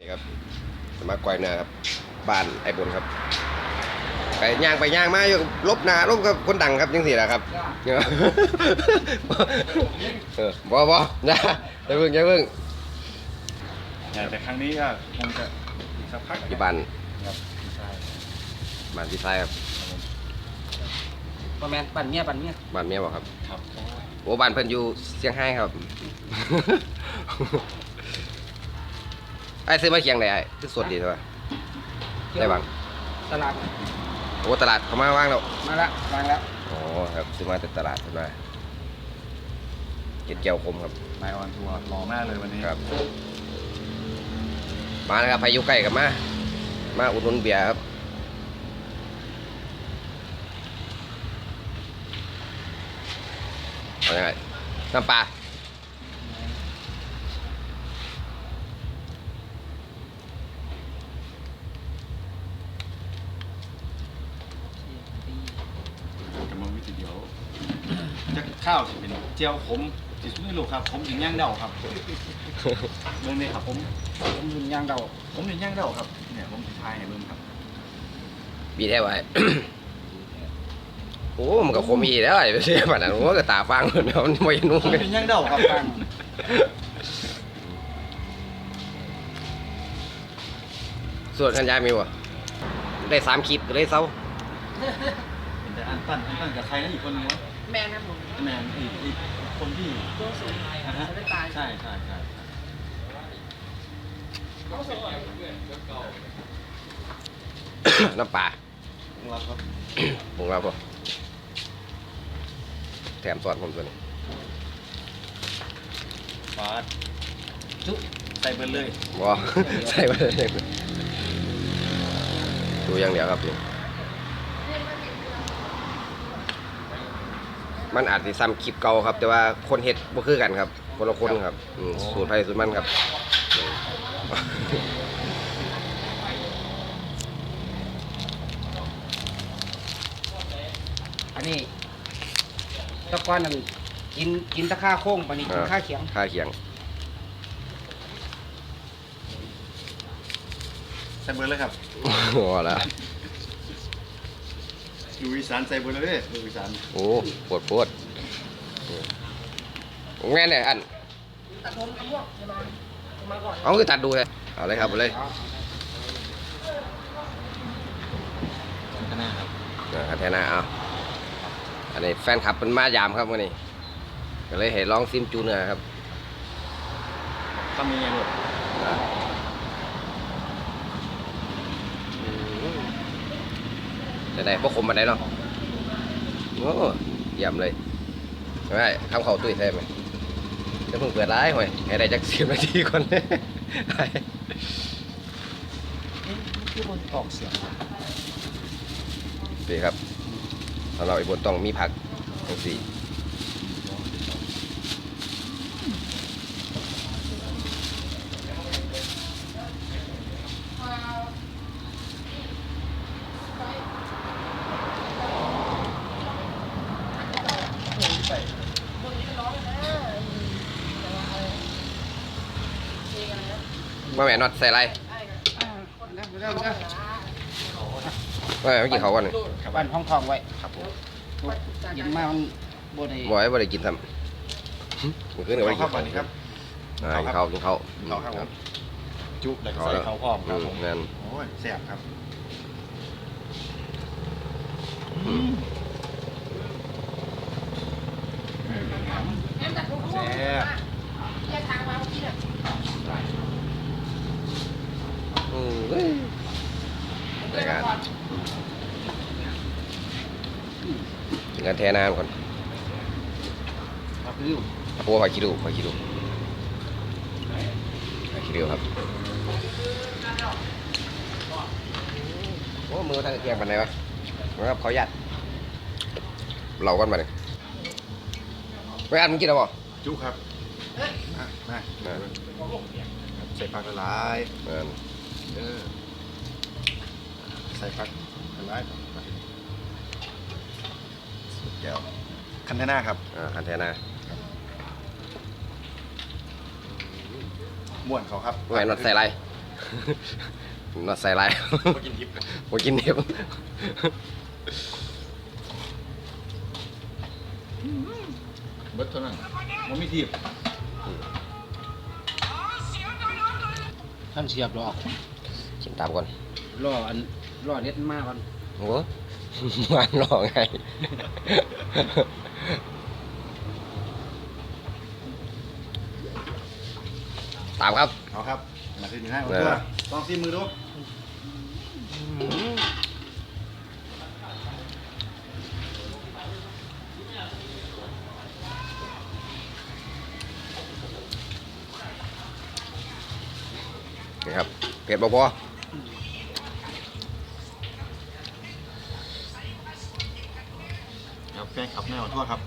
นี่ครับสมากวยเนื้อครับบ้านไอ้บนครับไปย่างไปย่างมาอยู่ลบหนาลบกับคนดังครับจังสี่แหละครับเออเออบ่บ่นะอย่าเพิ่งอย่าเพิ่งแต่ครั้งนี้ก็คงจะอีกสักพักอยู่บ้านครับใช่บ้านพี่ชายครับประมาณปั่นเมียปั่นเมียบ้านเมียบอกครับครับโอ้บ้านเพิ่นอยู่เชียงไฮ้ครับ ไอ้ซื้อมาเคียงได้ไอ้คือสดดีใช่ปะได้บ้างตลาดโอ้ตลาดเขามาว่างแล้วมาละวางแล้วอ๋อครับซื้อมาจากตลาดใช่ไหมเก็ดแก้วคมครับนายออนทัวร์รอมากเลยวันนี้ครับ มาแล้วครับพายุใกล้กับมา มาอุดหนุนเบียร์ครับเอาไงน้ำปลา กำลังวิธีเดียวจะ ข้าวสิเป็นเจียวขมสิสุดในโลกครับผมถึงย่างเดาครับเรื่องนี้ครับผมผมยืนย่างเดาผมถึงย่างเดาครับเนี่ยผมทายให้เบิ่งครับบีแท้ไว้ โอ้มันก็คมอีแล้วไอ้เสียบัดนั้นโอ้ก็ตาฟังเลยเนาะมันไม่นุ่งผมเลยถึงย่างเดาครับตั้งส่วนขันยายมีวะได้สามคลิปก็เลยเศร้าเป็น แต่อันปั้นอันปั้นกับใครนั่นอีกคนนึงวะแม่นะผมแมนอีกอีกคนที่โดนสูงไทยอ่าฮะไม่ตายใช่ใช่ใช่น้ำปลารับครับผงเราปะแถมซอสผมตัวนี้ฟาดจุ๊ใส่เบิร์เลยบอใส่ไปเลยดูอย่างเดียวครับพี่ มันอาจจะซ้ำคลิปเก่าครับ แต่ว่าคนเฮ็ดบ่คือกันครับคนละคนครับอืมสูตรไผสูตรมันครับ อันนี้ตะกอนนั่นกินกินตะข้าโค้งปานนี้กินข้าเขียงค่าเคียงใส่เบิร์เลยครับ โอ้ละ อยู่อีสานใส่เบิร์เลยเด้ออยู่อีสานโอ้ปวดปวดแม่นเนี่ยอันตัดผมกระม่วงใช่ไหมมาก่อนเอาคือตัดดูเลยเอาเลยครับเอาเลยข้างหน้าครับอ่าคันแทนาเอาอันนี้แฟนคลับเป็นมายามครับวันนี้ก็เลยให้ลองซิมจูเนื้อครับทำยังไงลูก อ่า จะได้พวกคมมาได้เนาะโอ้เยี่ยมเลยไม่คำเขาตุ้ยใช่ไหมจะเพิ่งเปิดร้ายหอยให้ได้จักสิบนาทีก่อนที่บนออกเสียงดีครับสำหรับไอ้บนต้องมีผักทั้งสี่ มาแม่นอดใส่อะไรว่าแม่ไม่กินเขาวก่อนเลยบ้านห้องทองไว้ครับผมยินมามันบนไอ้บ่ให้บ่ได้กินทำมันขึ้นกับบ่ได้กินครับสวัสดีครับอ่ากินข้าวกินข้าวเขาครับผมจุแล้วก็ใส่เขาพร้อมครับผมนั่นโอ้ยแซ่บครับอืมแซ่บ อืมเฮ้ยรายการถึงการ แทน้ำก่อนครับริ้วโอ้ผักขี้ดูผักขี้ดูผักขี้ดูครับโอ้มือทางเกียงปันไหนวะมาครับเขายัดเรากันมาเลยไม่อันมึงกินหรอเปล่าจุครับมามาอ่าใส่ผักละลายเออเออใส่ผักละลายสุดแก้วคันเทน่าครับอ่าคันแทนาม่วนเขาครับไม่นอดใส่อะไรในอดใส่ลายมากินทิพย์บ่กินเดียวเบิดเท่านั้นมันไม่ทิพย์ท่านเสียบดอกกินตามก่อนรออันรอเน็ตมากก่อนโอ้ หวานหล่อไง ตามครับ เอาครับ มาที่นี่ให้ผมเออเพื่อลองซิมือดูนี่ครับเผ็ดบ่พอ ครับแฟนขับแม่ขอโทษครับ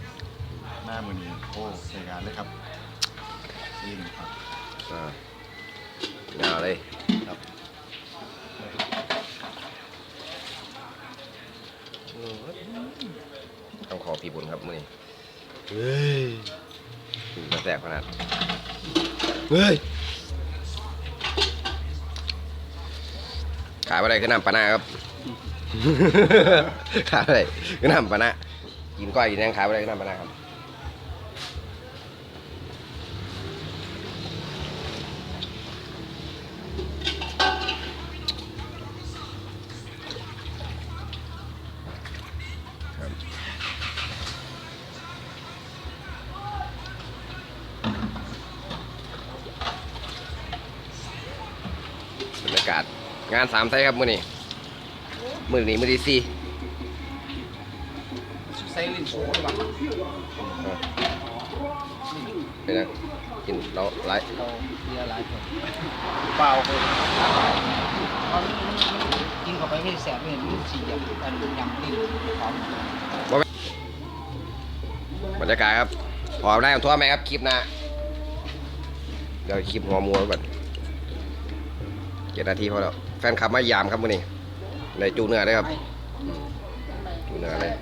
หน้ามือนี้โอ้ใส่การเลยครับนี่ครับอ่าเอาเลยครับต้องขอพี่บุญครับมื้อนี้เฮ้ยมาแสบขนาดเฮ้ยขายอะไรคือน้ำปลาหน้าครับ ขายอะไรคือน้ำปลาหน้า กินก้อยกินแหนงขายอะไรคือน้ำปลาหน้ครับบรรยากาศงานสามไซครับ มือนี้ มือนี้มือที่สี่ ใส่ลิ้นโซ่ดีกว่าเป็นไงกินเราไลฟ์เราเบียร์หลายคนเปล่าเลยมันกินเข้าไปไม่แสบไม่เห็นมันสีแบบอันยำลิ้นหอมบรรยากาศครับพอได้ของทั่วไหมครับคลิปน้าเดี๋ยวคลิปหัวมัวก่อนเจ็ดนาทีพอแล้วแฟนคลับมายามครับมื้อนี้ในจูเนื้อได้ครับจูเนื้อเลย